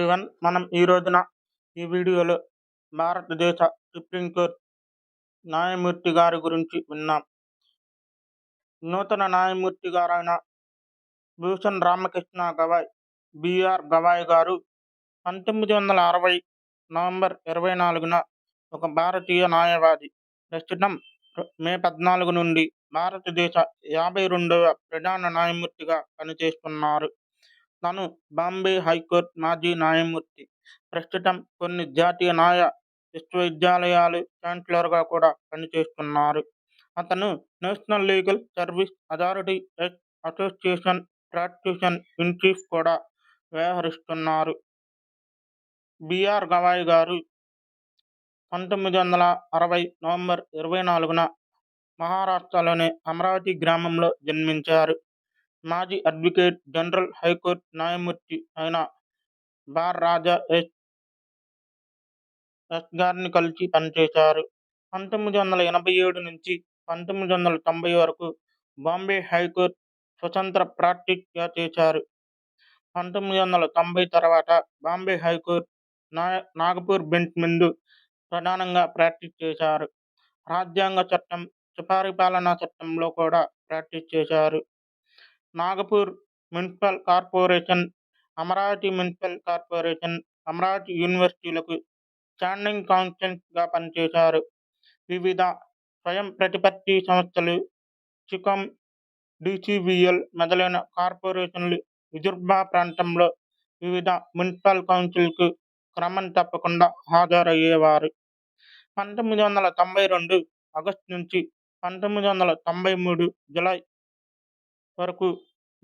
Everyone మనం ఈ రోజున ఈ వీడియోలో భారతదేశ సుప్రీంకోర్టు న్యాయమూర్తి గారి గురించి విన్నాం. నూతన న్యాయమూర్తి గారైన భూషణ్ రామకృష్ణ గవాయ్ బిఆర్ గవాయ్ గారు పంతొమ్మిది వందల అరవై నవంబర్ ఇరవై నాలుగున ఒక భారతీయ న్యాయవాది ప్రస్తుతం మే పద్నాలుగు నుండి భారతదేశ యాభై రెండవ ప్రధాన న్యాయమూర్తిగా పనిచేస్తున్నారు. తను బాంబే హైకోర్టు మాజీ న్యాయమూర్తి. ప్రస్తుతం కొన్ని జాతీయ న్యాయ విశ్వవిద్యాలయాలు ఛాన్సలర్గా కూడా పనిచేస్తున్నారు. అతను national legal service authority association practitioner in chief కూడా వ్యవహరిస్తున్నారు. బిఆర్ గవాయ్ గారు పంతొమ్మిది వందల అరవై నవంబర్ ఇరవై నాలుగున మహారాష్ట్రలోని అమరావతి గ్రామంలో జన్మించారు. మాజీ అడ్వకేట్ జనరల్ హైకోర్టు న్యాయమూర్తి అయిన బార్ రాజా ఎస్. ఎస్. గారిని కలిసి పనిచేశారు. పంతొమ్మిది వందల ఎనభై ఏడు నుంచి పంతొమ్మిది వందల తొంభై వరకు బాంబే హైకోర్టు స్వతంత్ర ప్రాక్టీస్గా చేశారు. పంతొమ్మిది వందల తొంభై తర్వాత బాంబే హైకోర్టు నాగపూర్ బెంచ్ ముందు ప్రధానంగా ప్రాక్టీస్ చేశారు. రాజ్యాంగ చట్టం సుపరిపాలనా చట్టంలో కూడా ప్రాక్టీస్ చేశారు. Nagpur municipal corporation Amaravati municipal corporation Amaravati యూనివర్సిటీలకు స్టాండింగ్ కౌన్సిల్గా పనిచేశారు. వివిధ స్వయం ప్రతిపత్తి సంస్థలు చికం డిసిబిఎల్ మొదలైన కార్పొరేషన్లు విదర్భ ప్రాంతంలో వివిధ మున్సిపల్ కౌన్సిల్కు క్రమం తప్పకుండా హాజరయ్యేవారు. పంతొమ్మిది వందల తొంభై రెండు ఆగస్టు నుంచి పంతొమ్మిది వందల తొంభై మూడు జులై వరకు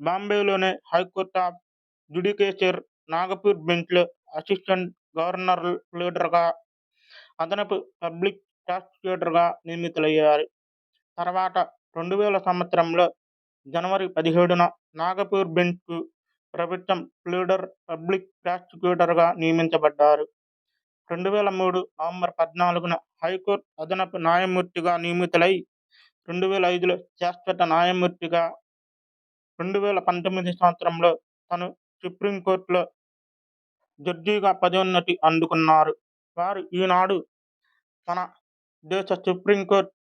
బాంబేలోని high court of judicature Nagpur బెంచ్లో అసిస్టెంట్ గవర్నర్ లీడర్గా అదనపు పబ్లిక్ ప్రాసిక్యూటర్గా నియమితులయ్యారు. తర్వాత రెండు వేల సంవత్సరంలో జనవరి పదిహేడున నాగపూర్ బెంచ్కు ప్రభుత్వం ప్లీడర్ పబ్లిక్ ప్రాసిక్యూటర్గా నియమించబడ్డారు. రెండు వేల మూడు నవంబర్ పద్నాలుగున హైకోర్టు అదనపు న్యాయమూర్తిగా నియమితులై రెండు వేల ఐదులో శాశ్వత న్యాయమూర్తిగా రెండు వేల పంతొమ్మిది సంవత్సరంలో తను సుప్రీంకోర్టులో జడ్జిగా పదోన్నతి అందుకున్నారు. వారు ఈనాడు మన దేశ సుప్రీంకోర్టు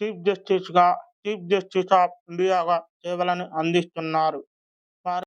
చీఫ్ జస్టిస్గా చీఫ్ జస్టిస్ ఆఫ్ ఇండియాగా సేవలను అందిస్తున్నారు.